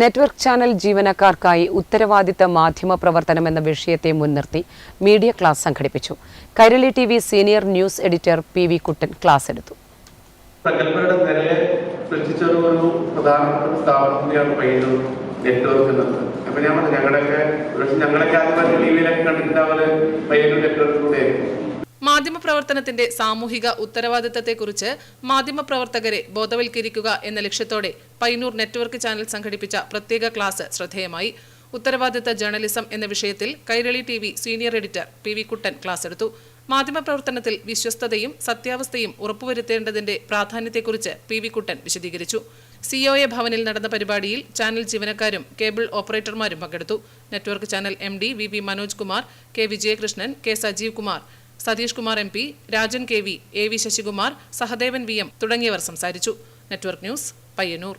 Network channel ജീവനക്കാർക്കായി ഉത്തരവാദിത്ത മാധ്യമ പ്രവർത്തനം എന്ന വിഷയത്തെ മുൻനിർത്തി മീഡിയ ക്ലാസ് സംഘടിപ്പിച്ചു. Kairali T V senior news editor P V Kuttan class എടുത്തു. ഞങ്ങളൊക്കെ നെറ്റ്വർക്ക് ഞങ്ങളൊക്കെ ആദ്യമായിട്ട് ടി വിയിലൊക്കെ കണ്ടിട്ടുണ്ടാവൽ പയ്യന്നൂർ നെറ്റ്വർക്കിലൂടെ മാധ്യമപ്രവർത്തനത്തിന്റെ സാമൂഹിക ഉത്തരവാദിത്തത്തെക്കുറിച്ച് മാധ്യമപ്രവർത്തകരെ ബോധവൽക്കരിക്കുക എന്ന ലക്ഷ്യത്തോടെ പൈനൂർ നെറ്റ്വർക്ക് ചാനൽ സംഘടിപ്പിച്ച പ്രത്യേക ക്ലാസ് ശ്രദ്ധേയമായി. ഉത്തരവാദിത്ത ജേർണലിസം എന്ന വിഷയത്തിൽ Kairali T V senior editor P V Kuttan class എടുത്തു മാധ്യമപ്രവർത്തനത്തിൽ വിശ്വസ്തതയും സത്യാവസ്ഥയും ഉറപ്പുവരുത്തേണ്ടതിന്റെ പ്രാധാന്യത്തെക്കുറിച്ച് പി വി കുട്ടൻ വിശദീകരിച്ചു. സിഒഎ ഭവനിൽ നടന്ന പരിപാടിയിൽ ചാനൽ ജീവനക്കാരും കേബിൾ ഓപ്പറേറ്റർമാരും പങ്കെടുത്തു. Network channel M D V V Manoj Kumar K Vijayakrishnan K Sajeev Kumar Satheesh Kumar M P Rajan K V A V Sasikumar Sahadevan V M തുടങ്ങിയവർ സംസാരിച്ചു. Network news Payyanur.